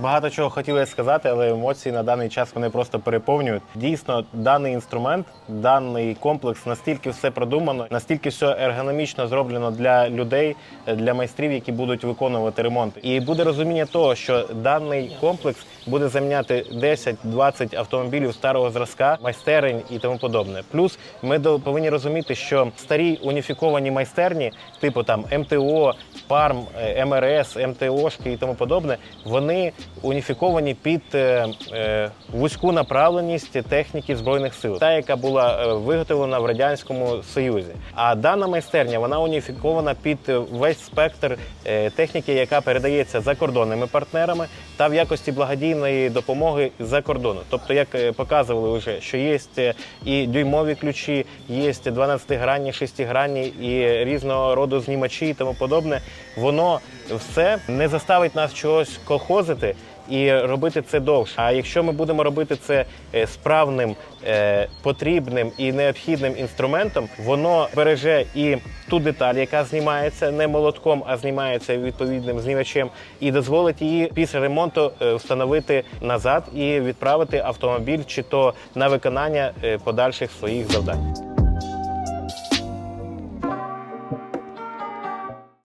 Багато чого хотілося сказати, але емоції на даний час вони просто переповнюють. Дійсно, даний інструмент, даний комплекс настільки все продумано, настільки все ергономічно зроблено для людей, для майстрів, які будуть виконувати ремонт. І буде розуміння того, що даний комплекс буде заміняти 10-20 автомобілів старого зразка, майстерень і тому подобне. Плюс ми повинні розуміти, що старі уніфіковані майстерні, типу там МТО, ПАРМ, е, МРС, МТОшки і тому подобне, вони уніфіковані під е, е, вузьку направленість техніки збройних сил, та яка була е, виготовлена в радянському союзі. А дана майстерня вона уніфікована під весь спектр техніки, яка передається закордонними партнерами та в якості благодійної допомоги за кордону. Тобто, як показували вже, що є і дюймові ключі, є 12-гранні, 6-гранні і різного роду знімачі і тому подобне. Воно все не заставить нас чогось колхозити і робити це довше. А якщо ми будемо робити це е, справним, е, потрібним і необхідним інструментом, воно береже і ту деталь, яка знімається не молотком, а знімається відповідним знімачем, і дозволить її після ремонту е, встановити назад і відправити автомобіль чи то на виконання подальших своїх завдань.